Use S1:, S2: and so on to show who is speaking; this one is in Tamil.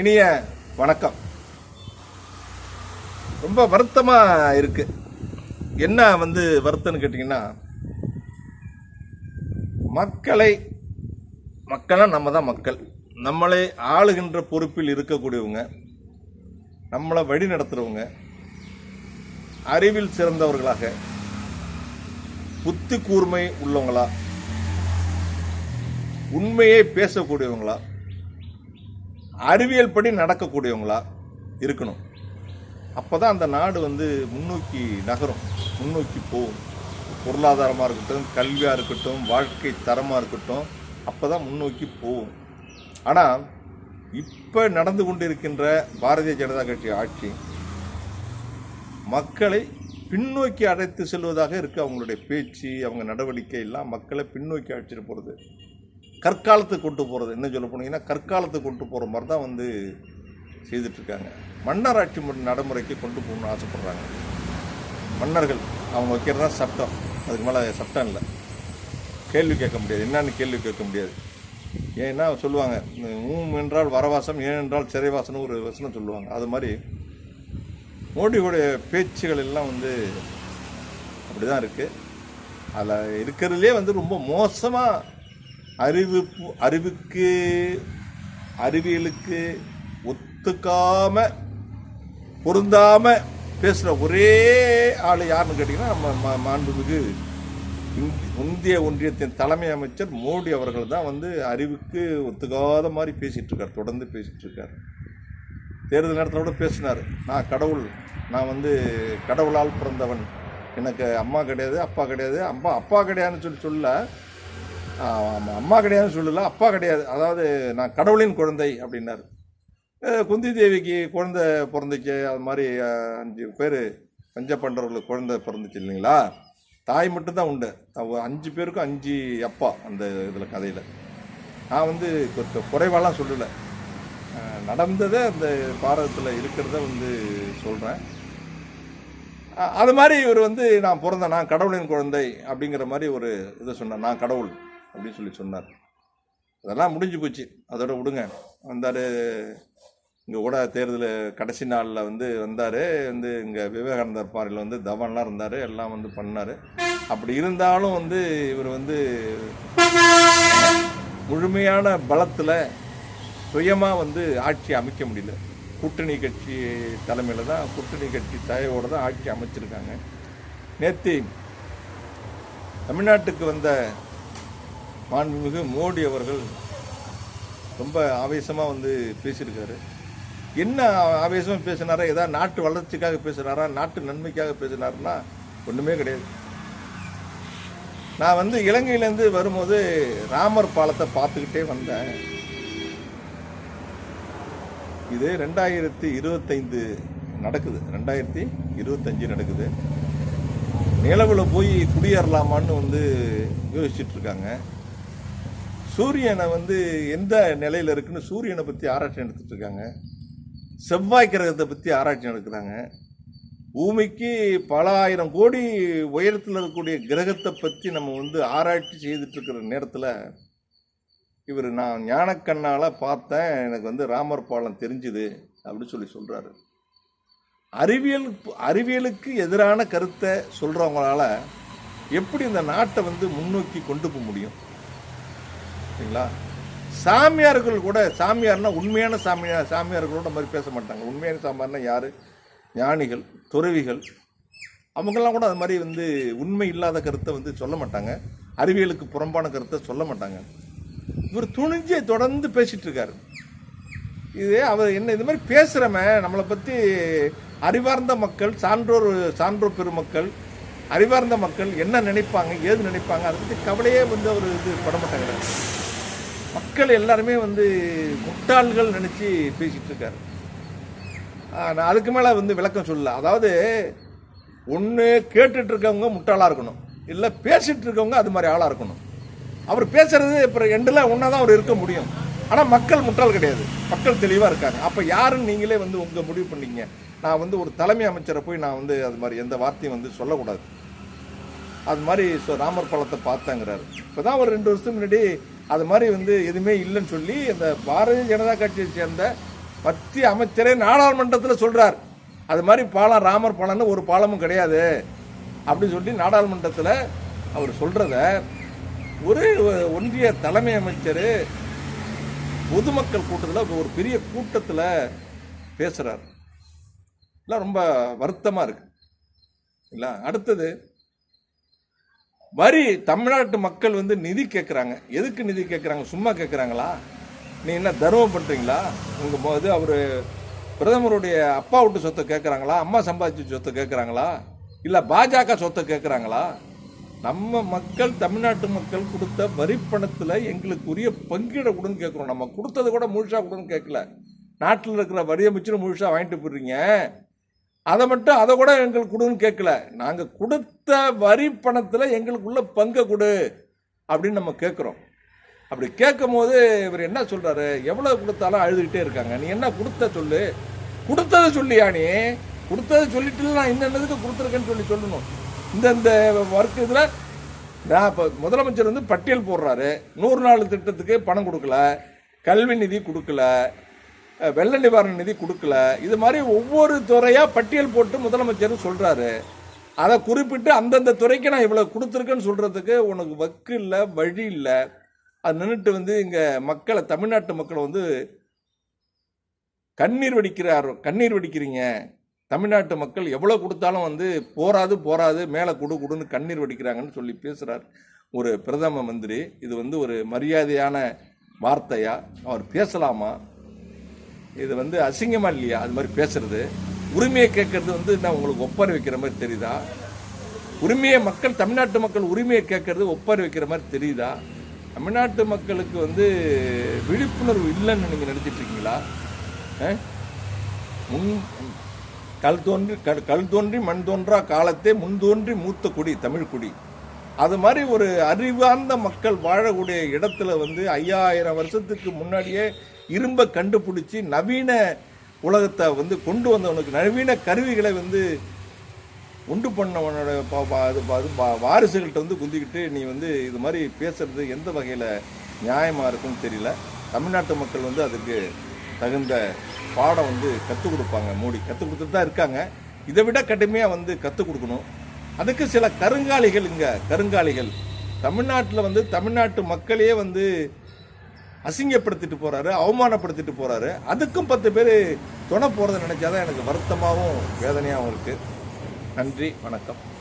S1: இனிய வணக்கம். ரொம்ப வருத்தமாக இருக்கு. என்ன வந்து வருத்தம்னு கேட்டிங்கன்னா மக்களை மக்களாக நம்ம தான் மக்கள். நம்மளை ஆளுகின்ற பொறுப்பில் இருக்கக்கூடியவங்க நம்மளை வழி நடத்துகிறவங்க அறிவில் சிறந்தவர்களாக புத்தி கூர்மை உள்ளவங்களா உண்மையை பேசக்கூடியவங்களா அறிவியல் படி நடக்கக்கூடியவங்களா இருக்கணும். அப்போ தான் அந்த நாடு வந்து முன்னோக்கி நகரும் முன்னோக்கி போகும். பொருளாதாரமாக இருக்கட்டும் கல்வியாக இருக்கட்டும் வாழ்க்கை தரமாக இருக்கட்டும் அப்போ தான் முன்னோக்கி போகும். ஆனால் இப்போ நடந்து கொண்டிருக்கின்ற பாரதிய ஜனதா கட்சி ஆட்சி மக்களை பின்னோக்கி அழைத்து செல்வதாக இருக்கு அவங்களுடைய பேச்சு அவங்க நடவடிக்கை எல்லாம் மக்களை பின்னோக்கி அழைச்சிட்டு போகிறது கற்காலத்துக்கு கொண்டு போகிறது என்ன சொல்ல போனீங்கன்னா கற்காலத்துக்கு கொண்டு போகிற மாதிரி தான் வந்து செய்துட்ருக்காங்க மன்னர் ஆட்சி நடைமுறைக்கு கொண்டு போகணும்னு ஆசைப்பட்றாங்க. மன்னர்கள் அவங்க வைக்கிறது தான் சட்டம். அதுக்கு மேலே சட்டம் இல்லை. கேள்வி கேட்க முடியாது. என்னன்னு கேள்வி கேட்க முடியாது. ஏன்னா சொல்லுவாங்க ஊம் என்றால் வரவாசம் ஏன் என்றால் சிறைவாசம்னு ஒரு வசனம் சொல்லுவாங்க. அது மாதிரி மோடியோடைய பேச்சுகள் எல்லாம் வந்து அப்படி தான் இருக்குது அதில் இருக்கிறதுலே வந்து ரொம்ப மோசமாக அறிவு அறிவுக்கு அறிவியலுக்கு ஒத்துக்காம பொருந்தாம பேசுகிற ஒரே ஆள் யாருன்னு கேட்டிங்கன்னா நம்ம மா- மாண்புமிகு இந்திய ஒன்றியத்தின் தலைமை அமைச்சர் மோடி அவர்கள் தான் வந்து அறிவுக்கு ஒத்துக்காத மாதிரி பேசிகிட்டு இருக்கார் தொடர்ந்து பேசிகிட்டு இருக்கார் தேர்தல் நேரத்தில் கூட பேசினார். நான் கடவுள் நான் வந்து கடவுளால் பிறந்தவன். எனக்கு அம்மா கிடையாது அப்பா கிடையாது. அம்மா அப்பா கிடையாதுன்னு சொல்லி சொல்ல அம்மா கிடையாதுன்னு சொல்லல அப்பா கிடையாது. அதாவது நான் கடவுளின் குழந்தை அப்படின்னார். குந்தி தேவிக்கு குழந்தை பிறந்துச்சு. அது மாதிரி அஞ்சு பேர் பஞ்ச பண்டவர்களுக்கு குழந்தை பிறந்துச்சு இல்லைங்களா? தாய் மட்டும்தான் உண்டு. அஞ்சு பேருக்கும் அஞ்சு அப்பா அந்த இதில் கதையில். நான் வந்து கு- குறைவாலாம் சொல்லலை. நடந்ததை அந்த பாரதத்தில் இருக்கிறத வந்து சொல்கிறேன் அது மாதிரி இவர் வந்து நான் பிறந்தேன். நான் கடவுளின் குழந்தை அப்படிங்கிற மாதிரி ஒரு இதை சொன்னேன் நான் கடவுள். அப்படின்னு சொல்லி சொன்னார். அதெல்லாம் முடிஞ்சு போச்சு. அதோட விடுங்க. வந்தார் இங்கே கூட தேர்தல் கடைசி நாளில் வந்து வந்தார். வந்து இங்கே விவேகானந்தர் பாறையில் வந்து தவன்லாம் இருந்தார். எல்லாம் வந்து பண்ணார். அப்படி இருந்தாலும் வந்து இவர் வந்து முழுமையான பலத்தில் சுயமாக வந்து ஆட்சி அமைக்க முடியல. கூட்டணி கட்சி தலைமையில் தான் கூட்டணி கட்சி தயவோடு தான் ஆட்சி அமைச்சிருக்காங்க. நேற்று தமிழ்நாட்டுக்கு வந்த மாண்புமிகு மோடி அவர்கள் ரொம்ப ஆவேசமாக வந்து பேசியிருக்காரு. என்ன ஆவேசமாக பேசினாரா? ஏதாவது நாட்டு வளர்ச்சிக்காக பேசுனாரா? நாட்டு நன்மைக்காக பேசினாருன்னா ஒன்றுமே கிடையாது. நான் வந்து இலங்கையிலேருந்து வரும்போது ராமர் பாலத்தை பார்த்துக்கிட்டே வந்தேன். இது ரெண்டாயிரத்தி இருபத்தைந்து நடக்குது. ரெண்டாயிரத்தி இருபத்தஞ்சு நடக்குது. நிலவில் போய் குடியேறலாமான்னு வந்து யோசிச்சுட்ருக்காங்க இருக்காங்க. சூரியனை வந்து எந்த நிலையில் இருக்குன்னு சூரியனை பற்றி ஆராய்ச்சி நடத்திட்டு இருக்காங்க. செவ்வாய் கிரகத்தை பற்றி ஆராய்ச்சி நடக்கிறாங்க பூமிக்கு பல ஆயிரம் கோடி உயரத்தில் இருக்கக்கூடிய கிரகத்தை பற்றி நம்ம வந்து ஆராய்ச்சி செய்துட்டு இருக்கிற நேரத்தில் இவர் நான் ஞானக்கண்ணால் பார்த்தேன். எனக்கு வந்து ராமர் பாலம் தெரிஞ்சுது அப்படின்னு சொல்லி சொல்கிறாரு அறிவியல் அறிவியலுக்கு எதிரான கருத்தை சொல்கிறவங்களால எப்படி இந்த நாட்டை வந்து முன்னோக்கி கொண்டு போக முடியும்? சரிங்களா சாமியார்கள் கூட சாமியார்னால் உண்மையான சாமியார் சாமியார்களோட மாதிரி பேச மாட்டாங்க. உண்மையான சாமியார்னா யார்? ஞானிகள் துறவிகள். அவங்கெல்லாம் கூட அது மாதிரி வந்து உண்மை இல்லாத கருத்தை வந்து சொல்ல மாட்டாங்க. அறிவியலுக்கு புறம்பான கருத்தை சொல்ல மாட்டாங்க. இவர் துணிஞ்சை தொடர்ந்து பேசிகிட்டு இருக்காரு. இது அவர் என்ன இது மாதிரி பேசுகிறவன் நம்மளை பற்றி அறிவார்ந்த மக்கள் சான்றோர் சான்றோர் பெருமக்கள் அறிவார்ந்த மக்கள் என்ன நினைப்பாங்க ஏது நினைப்பாங்க அதை பற்றி கவலையே வந்து அவர் இது பட மாட்டாங்க. மக்கள் எல்லாருமே வந்து முட்டாள்கள் நினச்சி பேசிகிட்டு இருக்காரு. நான் அதுக்கு மேலே வந்து விளக்கம் சொல்லல. அதாவது ஒன்று கேட்டுட்டு இருக்கவங்க முட்டாளாக இருக்கணும். இல்லை பேசிகிட்டு இருக்கவங்க அது மாதிரி ஆளாக இருக்கணும். அவர் பேசுறது இப்போ எண்டில் ஒன்றா தான் அவர் இருக்க முடியும். ஆனால் மக்கள் முட்டாள் கிடையாது. மக்கள் தெளிவாக இருக்காங்க. அப்போ யாருன்னு நீங்களே வந்து உங்கள் முடிவு பண்ணீங்க? நான் வந்து ஒரு தலைமை அமைச்சரை போய் நான் வந்து அது மாதிரி எந்த வார்த்தையும் வந்து சொல்லக்கூடாது. அது மாதிரி ராமர் பழத்தை பார்த்தேங்கிறாரு. இப்போ தான் ஒரு ரெண்டு வருஷத்துக்கு முன்னாடி அது மாதிரி வந்து எதுவுமே இல்லைன்னு சொல்லி அந்த பாரதிய ஜனதா கட்சியை சேர்ந்த மத்திய அமைச்சரே நாடாளுமன்றத்தில் சொல்கிறார் அது மாதிரி பாலம் ராமர் பாலம்னு ஒரு பாலமும் கிடையாது. அப்படி சொல்லி நாடாளுமன்றத்தில் அவர் சொல்கிறத ஒரு ஒன்றிய தலைமை அமைச்சர் பொதுமக்கள் கூட்டத்தில் ஒரு பெரிய கூட்டத்தில் பேசுகிறார் இல்லை ரொம்ப வருத்தமாக இருக்குது இல்லை அடுத்தது வரி தமிழ்நாட்டு மக்கள் வந்து நிதி கேட்குறாங்க எதுக்கு நிதி கேட்குறாங்க சும்மா கேட்குறாங்களா நீ என்ன தர்மம் பண்ணுறீங்களா உங்கள் போது அவர் பிரதமருடைய அப்பா விட்டு சொத்தை கேட்குறாங்களா அம்மா சம்பாதிச்ச சொத்தை கேட்குறாங்களா இல்லை பாஜக சொத்தை கேட்குறாங்களா நம்ம மக்கள் தமிழ்நாட்டு மக்கள் கொடுத்த வரி பணத்தில் எங்களுக்கு உரிய பங்கிட கொடுன்னு கேட்குறோம் நம்ம கொடுத்தது கூட முழுசாக கொடுன்னு கேட்கல நாட்டில் இருக்கிற வரி அமைச்சரும் முழுசாக வாங்கிட்டு போடுறீங்க அதை மட்டும் அதை கூட எங்களுக்கு கொடுன்னு கேட்கல. நாங்கள் கொடுத்த வரி பணத்தில் எங்களுக்குள்ள பங்கை கொடு அப்படின்னு நம்ம கேட்குறோம். அப்படி கேட்கும் போது இவர் என்ன சொல்கிறாரு எவ்வளோ கொடுத்தாலும் அழுதுகிட்டே இருக்காங்க. நீ என்ன கொடுத்த சொல்லு. கொடுத்ததை சொல்லியா நீ? கொடுத்ததை சொல்லிட்டு நான் இன்னதுக்கு கொடுத்துருக்கேன்னு சொல்லி சொல்லணும். இந்த இந்த ஒர்க் இதில் நான் இப்போ முதலமைச்சர் வந்து பட்டியல் போடுறாரு. நூறு நாள் திட்டத்துக்கு பணம் கொடுக்கல. கல்வி நிதி கொடுக்கல. வெள்ள நிவாரண நிதி கொடுக்கல. இது மாதிரி ஒவ்வொரு துறையாக பட்டியல் போட்டு முதலமைச்சர் சொல்கிறாரு அதை குறிப்பிட்டு அந்தந்த துறைக்கு நான் இவ்வளோ கொடுத்துருக்கேன்னு சொல்கிறதுக்கு உனக்கு வக்கு இல்லை வழி இல்லை. அது நின்றுட்டு வந்து இங்கே மக்களை தமிழ்நாட்டு மக்களை வந்து கண்ணீர் வடிக்கிறார். கண்ணீர் வடிக்கிறீங்க. தமிழ்நாட்டு மக்கள் எவ்வளோ கொடுத்தாலும் வந்து போராது போராது மேலே கொடு கொடுன்னு கண்ணீர் வடிக்கிறாங்கன்னு சொல்லி பேசுகிறார் ஒரு பிரதம மந்திரி. இது வந்து ஒரு மரியாதையான வார்த்தையாக அவர் பேசலாமா? இது வந்து அசிங்கமா இல்லையா? அது மாதிரி பேசுறது. உரிமையை கேட்கறது வந்து நான் உங்களுக்கு ஒப்பாரி வைக்கிற மாதிரி தெரியுதா? உரிமையை மக்கள் தமிழ்நாட்டு மக்கள் உரிமையை கேட்கறது ஒப்பாரி வைக்கிற மாதிரி தெரியுதா? தமிழ்நாட்டு மக்களுக்கு வந்து விழிப்புணர்வு இல்லைன்னு நீங்கள் நினச்சிட்டு இருக்கீங்களா? முன் கல் தோன்றி கல் கல் தோன்றி மண் தோன்றா காலத்தே முன் தோன்றி மூத்த குடி தமிழ் குடி. அது மாதிரி ஒரு அறிவார்ந்த மக்கள் வாழக்கூடிய இடத்துல வந்து ஐயாயிரம் வருஷத்துக்கு முன்னாடியே இரும்பை கண்டுபிடிச்சி நவீன உலகத்தை வந்து கொண்டு வந்தவனுக்கு நவீன கருவிகளை வந்து உண்டு பண்ணவனோட அது அது வாரிசுகள்கிட்ட வந்து குந்திக்கிட்டு நீ வந்து இது மாதிரி பேசுறது எந்த வகையில் நியாயமாக இருக்குன்னு தெரியல. தமிழ்நாட்டு மக்கள் வந்து அதுக்கு தகுந்த பாடம் வந்து கற்றுக் கொடுப்பாங்க மோடி. கற்றுக் கொடுத்துட்டு தான் இருக்காங்க. இதை விட கடுமையாக வந்து கற்றுக் கொடுக்கணும். அதுக்கு சில கருங்காலிகள் இங்கே கருங்காலிகள். தமிழ்நாட்டில் வந்து தமிழ்நாட்டு மக்களே வந்து அசிங்கப்படுத்திட்டு போறாரு அவமானப்படுத்திட்டு போறாரு. அதுக்கும் பத்து பேர் துணை போறதை நினைச்சாதான் எனக்கு வருத்தமாகவும் வேதனையாகவும் இருக்கு. நன்றி வணக்கம்.